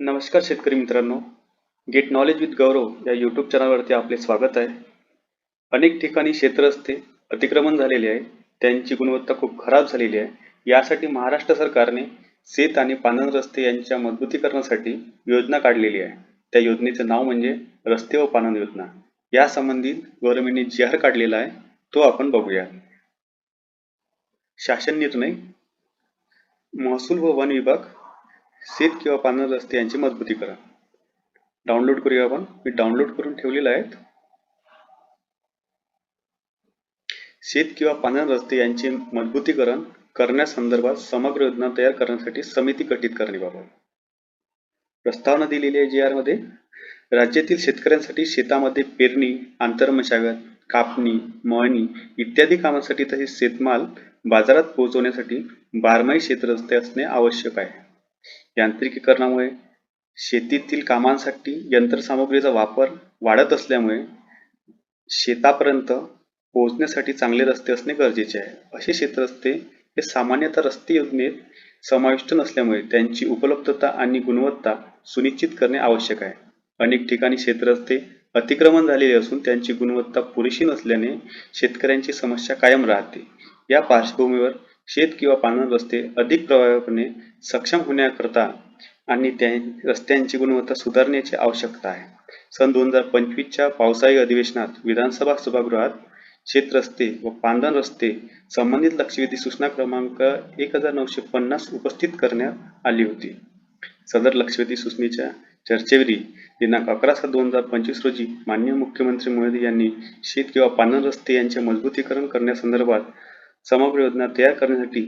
नमस्कार शेतकरी मित्रांनो. गेट नॉलेज विथ गौरव या यूट्यूब चॅनलवरती आपले स्वागत आहे. अनेक ठिकाणी क्षेत्ररस्ते अतिक्रमण झालेले आहे. त्यांची गुणवत्ता खूप खराब झालेली आहे. यासाठी महाराष्ट्र सरकारने शेत आणि पानन रस्ते यांच्या मजबूतीकरणासाठी योजना काढलेली आहे. त्या योजनेचे नाव म्हणजे रस्ते व पानन योजना. या संबंधित गव्हर्नमेंटने जी आर काढलेला आहे तो आपण बघूया. शासन निर्णय महसूल व वन विभाग शेत किंवा पानन रस्ते यांचे मजबूतीकरण डाउनलोड करूया आपण. मी डाउनलोड करून ठेवलेले आहेत. शेत किंवा पानन रस्ते यांचे मजबूतीकरण करण्यासंदर्भात समग्र योजना तयार करण्यासाठी समिती गठीत करण्याबाबत प्रस्तावना दिलेली आहे जी आरमध्ये. राज्यातील शेतकऱ्यांसाठी शेतामध्ये पेरणी आंतरमशागत कापणी मळणी इत्यादी कामांसाठी तसेच शेतमाल बाजारात पोहोचवण्यासाठी बारमाही शेतरस्ते असणे आवश्यक आहे. यांत्रिकीकरणामुळे शेतीतील कामांसाठी यंत्रसामुग्रीचा वापर वाढत असल्यामुळे शेतापर्यंत पोहोचण्यासाठी चांगले रस्ते असणे गरजेचे आहे. असे शेतरस्ते हे सामान्यतः रस्ते योजनेत समाविष्ट नसल्यामुळे त्यांची उपलब्धता आणि गुणवत्ता सुनिश्चित करणे आवश्यक आहे. अनेक ठिकाणी शेतरस्ते अतिक्रमण झालेले असून त्यांची गुणवत्ता पुरेशी नसल्याने शेतकऱ्यांची समस्या कायम राहते. या पार्श्वभूमीवर शेत किंवा पानन रस्ते अधिक प्रभावीपणे सक्षम होण्याकरता आणि त्या रस्त्यांची गुणवत्ता सुधारण्याची आवश्यकता आहे. सन दोन हजार पंचवीसच्या पावसाळी अधिवेशनात विधानसभा सभागृहात शेत रस्ते व पांदन रस्ते संबंधित लक्षवेधी सूचना क्रमांक एक हजार नऊशे पन्नास उपस्थित करण्यात आली होती. सदर लक्षवेधी सूचनेच्या चर्चेवेळी दिनांक अकरा सात दोन हजार पंचवीस रोजी माननीय मुख्यमंत्री मोदी यांनी शेत किंवा पानन रस्ते यांचे मजबूतीकरण करण्यासंदर्भात समग्र योजना तयार करण्यासाठी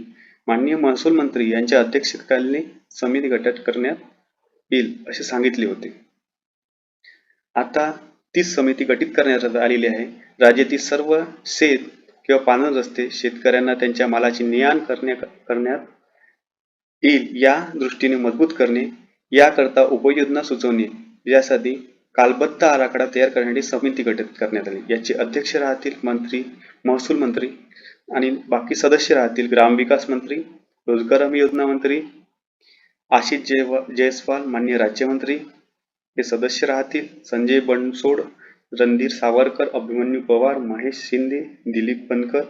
माननीय महसूल मंत्री यांच्या अध्यक्षतेखाली समिती गटात करण्यात येईल असे सांगितले होते. आता तीच समिती गठीत करण्यात आलेली आहे. राज्यातील सर्व शेत किंवा पानन रस्ते शेतकऱ्यांना त्यांच्या मालाची नियाण करण्या करण्यात येईल या दृष्टीने मजबूत करणे याकरता उपयोजना सुचवणे यासाठी कालबद्ध आराखडा तयार करण्यासाठी समिती गठीत करण्यात आली. याचे अध्यक्ष राहतील मंत्री महसूल मंत्री आणि बाकी सदस्य राहतील ग्रामविकास मंत्री रोजगार हमी योजना मंत्री आशिष जय जयस्वाल मान्य राज्यमंत्री हे सदस्य राहतील संजय बनसोड रणधीर सावरकर अभिमन्यू पवार महेश शिंदे दिलीप बनकर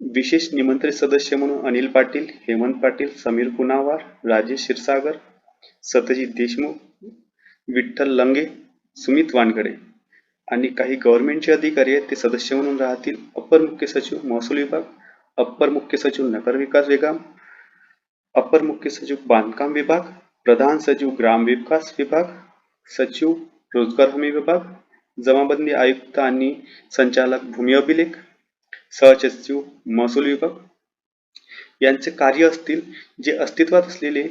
विशेष निमंत्रित सदस्य म्हणून अनिल पाटील हेमंत पाटील समीर पुनावार राजेश क्षीरसागर सत्यजित देशमुख विठ्ठल लंगे सुमित वानकडे आणि काही गव्हर्नमेंटचे अधिकारी आहेत ते सदस्य म्हणून राहतील. अप्पर मुख्य सचिव महसूल विभाग अप्पर मुख्य सचिव नगर विकास विभाग अप्पर मुख्य सचिव बांधकाम विभाग प्रधान सचिव ग्राम विकास विभाग सचिव रोजगार हमी विभाग जमाबंदी आयुक्त आणि संचालक भूमी अभिलेख सहसचिव महसूल विभाग. यांचे कार्य असतील जे अस्तित्वात असलेले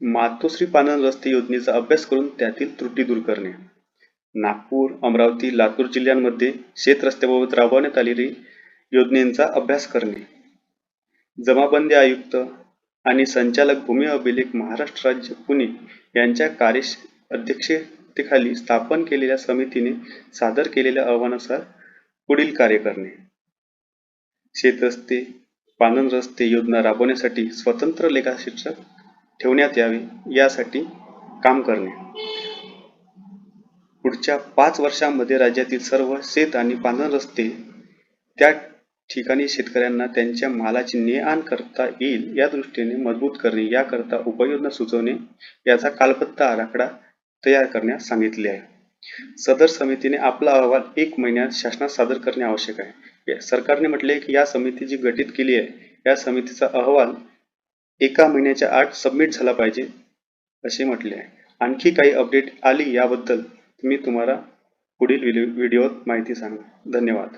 मातोश्री पानन रस्ते योजनेचा अभ्यास करून त्यातील त्रुटी दूर करणे. नागपूर अमरावती लातूर जिल्ह्यांमध्ये शेत रस्त्याबाबत राबवण्यात आलेली योजनेचा अभ्यास करणे. जमाबंदी आयुक्त आणि संचालक भूमी अभिलेख महाराष्ट्र राज्य पुणे यांच्या कार्य अध्यक्षतेखाली स्थापन केलेल्या समितीने सादर केलेल्या अहवालानुसार पुढील कार्य करणे. शेत रस्ते पानन रस्ते योजना राबवण्यासाठी स्वतंत्र लेखाशिक्षक ठेवण्यात यावे यासाठी काम करणे. पुढच्या पाच वर्षांमध्ये राज्यातील सर्व शेत आणि पानन रस्ते त्या ठिकाणी शेतकऱ्यांना त्यांच्या मालाची ने आण करता येईल या दृष्टीने मजबूत करणे याकरता उपाययोजना सुचवणे याचा कालबद्ध आराखडा तयार करण्यास सांगितले आहे. सदर समितीने आपला अहवाल एक महिन्यात शासनात सादर करणे आवश्यक आहे. सरकारने म्हटले की या समिती जी गठीत केली आहे या समितीचा अहवाल एका महिन्याच्या आत सबमिट झाला पाहिजे असे म्हटले आहे. आणखी काही अपडेट आली याबद्दल मी तुम्हाला पुढील व्हिडिओत माहिती सांग. धन्यवाद.